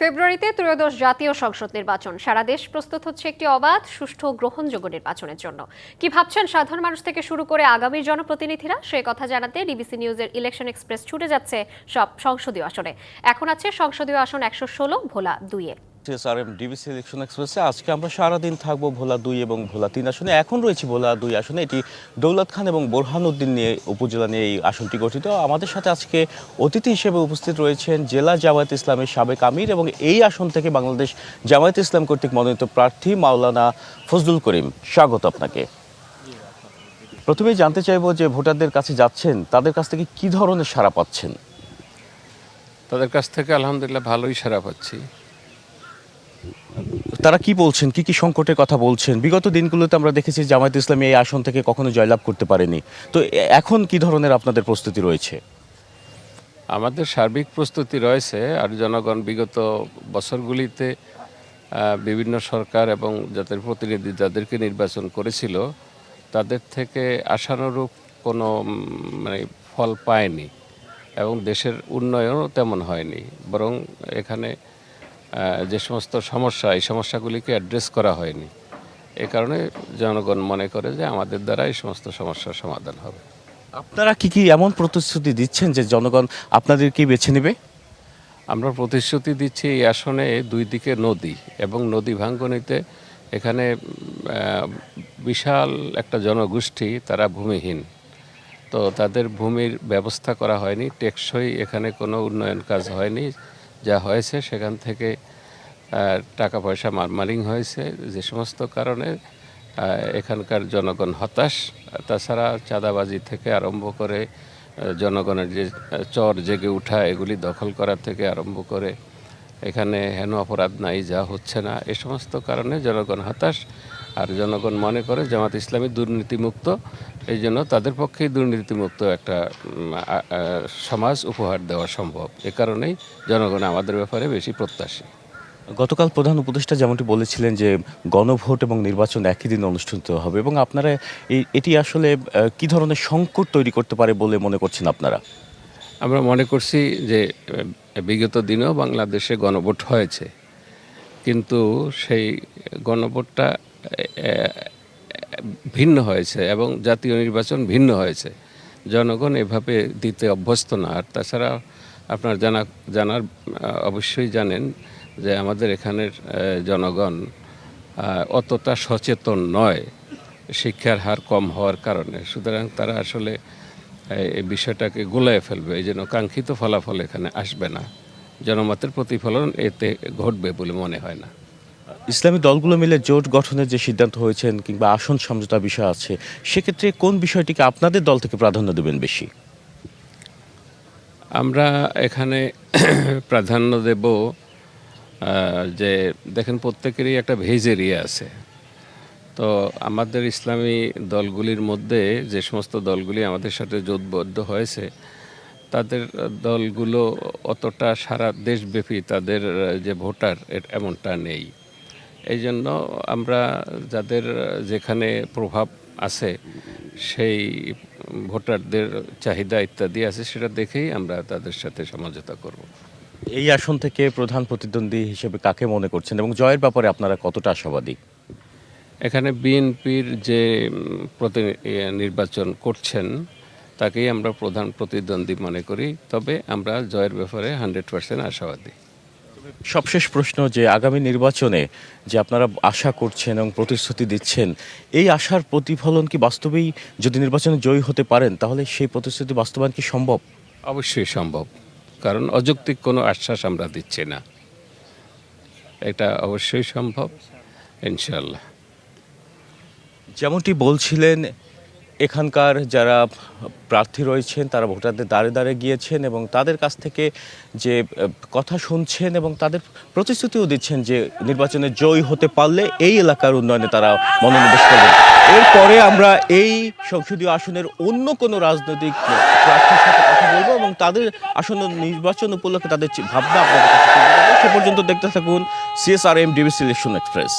ফেব্রুয়ারিতে ত্রয়োদশ জাতীয় সংসদ নির্বাচন। সারা দেশ প্রস্তুত হচ্ছে একটি অবাধ, সুষ্ঠু, গ্রহণযোগ্য নির্বাচনের জন্য। কি ভাবছেন সাধারণ মানুষ থেকে শুরু করে আগামী জনপ্রতিনিধিরা? সে কথা জানাতে ডিবিসি নিউজের ইলেকশন এক্সপ্রেস ছুটে যাচ্ছে সব সংসদীয় আসনে। এখন আছে সংসদীয় আসন একশো ষোলো, ভোলা দুইয়ে। টিএসআরএম ডিবিসি ইলেকশন এক্সপ্রেসে আজকে আমরা সারাদিন থাকব ভোলা দুই এবং ভোলা তিন আসনে। এখন রয়েছে ভোলা দুই আসনে। এটি দৌলত খান এবং বোরহানুদ্দিন নিয়ে উপজেলা নিয়ে এই আসনটি গঠিত। আমাদের সাথে আজকে অতিথি হিসেবে উপস্থিত রয়েছেন জেলা জামায়াত ইসলামের সাবেক আমির এবং এই আসন থেকে বাংলাদেশ জামায়াত ইসলাম কর্তৃক মনোনীত প্রার্থী মাওলানা ফজলুল করিম। স্বাগত আপনাকে। প্রথমেই জানতে চাইব যে ভোটারদের কাছে যাচ্ছেন, তাদের কাছ থেকে কি ধরনের সাড়া পাচ্ছেন? তাদের কাছ থেকে আলহামদুলিল্লাহ ভালোই সারা পাচ্ছি। তারা কি বলছেন? কি কি সংকটের কথা বলছেন? বিগত দিনগুলোতে আমরা দেখেছি জামায়াত ইসলামী এই আসন থেকে কখনো জয়লাভ করতে পারেনি। তো এখন কি ধরনের আপনাদের প্রস্তুতি রয়েছে? আমাদের সার্বিক প্রস্তুতি রয়েছে আর জনগণ বিগত বছরগুলিতে বিভিন্ন সরকার এবং যাদের প্রতিনিধি যাদেরকে নির্বাচন করেছিল, তাদের থেকে আশানুরূপ কোনো মানে ফল পায়নি এবং দেশের উন্নয়নও তেমন হয়নি। বরং এখানে যে সমস্ত সমস্যা এই সমস্যাগুলিকে অ্যাড্রেস করা হয়নি। এ কারণে জনগণ মনে করে যে আমাদের দ্বারা এই সমস্ত সমস্যার সমাধান হবে। আপনারা কি কি এমন প্রতিশ্রুতি দিচ্ছেন যে জনগণ আপনাদেরকেই বেছে নেবে? আমরা প্রতিশ্রুতি দিচ্ছি এই আসনে দুই দিকে নদী এবং নদী ভাঙ্গনিতে এখানে বিশাল একটা জনগোষ্ঠী তারা ভূমিহীন। তো তাদের ভূমির ব্যবস্থা করা হয়নি টেকসই এখানে কোনো উন্নয়ন কাজ হয়নি। যা হয়েছে সেখান থেকে টাকা পয়সা মারমারিং হয়েছে যে সমস্ত কারণে এখানকার জনগণ হতাশ। তাছাড়া চাঁদাবাজি থেকে আরম্ভ করে জনগণের যে চর জেগে উঠা এগুলি দখল করা থেকে আরম্ভ করে, এখানে হেন অপরাধ নাই, যা হচ্ছে না, এ সমস্ত কারণে জনগণ হতাশ। আর জনগণ মনে করে জামাত ইসলামী দুর্নীতিমুক্ত। এই জন্য তাদের পক্ষেই দুর্নীতিমুক্ত একটা সমাজ উপহার দেওয়া সম্ভব। এ কারণেই জনগণ আমাদের ব্যাপারে বেশি প্রত্যাশী। গতকাল প্রধান উপদেষ্টা যেমনটি বলেছিলেন যে গণভোট এবং নির্বাচন একই দিন অনুষ্ঠিত হবে। এবং আপনারা এই- এটি আসলে কি ধরনের সংকট তৈরি করতে পারে বলে মনে করছেন আপনারা? আমরা মনে করছি যে বিগত দিনেও বাংলাদেশে গণভোট হয়েছে। কিন্তু সেই গণভোটটা ভিন্ন হয়েছে এবং জাতীয় নির্বাচন ভিন্ন হয়েছে। জনগণ এভাবে দিতে অভ্যস্ত না। আর তাছাড়া আপনার জানা, জানার অবশ্যই জানেন যে আমাদের এখানের জনগণ অতটা সচেতন নয়। শিক্ষার হার কম হওয়ার কারণে। সুতরাং তারা আসলে এই- বিষয়টাকে গোলায় ফেলবে। এই জন্য কাঙ্ক্ষিত ফলাফল এখানে আসবে না। জনমতের প্রতিফলন এতে ঘটবে বলে মনে হয় না। ইসলামী দলগুলো মিলে জোট গঠনের যে সিদ্ধান্ত হয়েছেন কিংবা আসন সমঝোতা বিষয় আছে, সেক্ষেত্রে কোন বিষয়টিকে আপনাদের দল থেকে প্রাধান্য দেবেন বেশি? আমরা এখানে প্রাধান্য দেব যে দেখেন প্রত্যেকেরই একটা ভেজ এরিয়া আছে। তো আমাদের ইসলামী দলগুলির মধ্যে যে সমস্ত দলগুলি আমাদের সাথে জোটবদ্ধ হয়েছে, তাদের দলগুলো অতটা সারা দেশব্যাপী, তাদের যে ভোটার এমনটা নেই। এই জন্য আমরা যাদের যেখানে প্রভাব আছে সেই ভোটারদের চাহিদা ইত্যাদি আছে সেটা দেখেই আমরা তাদের সাথে সমঝোতা করব। এই আসন থেকে প্রধান প্রতিদ্বন্দ্বী হিসেবে কাকে মনে করছেন এবং জয়ের ব্যাপারে আপনারা কতটা আশাবাদী? এখানে বিএনপির যে প্রতি নির্বাচন করছেন তাকেই আমরা প্রধান প্রতিদ্বন্দ্বী মনে করি। তবে আমরা জয়ের ব্যাপারে হান্ড্রেড পার্সেন্ট আশাবাদী। সবশেষ প্রশ্ন যে আগামী নির্বাচনে যে আপনারা আশা করছেন এবং প্রতিশ্রুতি দিচ্ছেন এই আশার প্রতিফলন কি বাস্তবেই যদি নির্বাচনে জয়ী হতে পারেন তাহলে সেই প্রতিশ্রুতি বাস্তবায়ন কি সম্ভব? অবশ্যই সম্ভব। কারণ অযৌক্তিক কোনো আশ্বাস আমরা দিচ্ছি না। এটা অবশ্যই সম্ভব ইনশাল্লাহ যেমনটি বলছিলেন এখানকার যারা প্রার্থী রয়েছেন, তারা ভোটারদের দাঁড়ে দাঁড়ে গিয়েছেন এবং তাদের কাছ থেকে যে কথা শুনছেন এবং তাদের প্রতিশ্রুতিও দিচ্ছেন যে, নির্বাচনে জয়ী হতে পারলে এই এলাকার উন্নয়নে তারা মনোনিবেশ করবেন। এরপরে আমরা এই সংসদীয় আসনের অন্য কোনো রাজনৈতিক প্রার্থীর সাথে কথা বলব এবং তাদের আসন্ন নির্বাচন উপলক্ষে তাদের ভাবনা আপনাদের কাছে সে পর্যন্ত দেখতে থাকুন CSR M DBC election express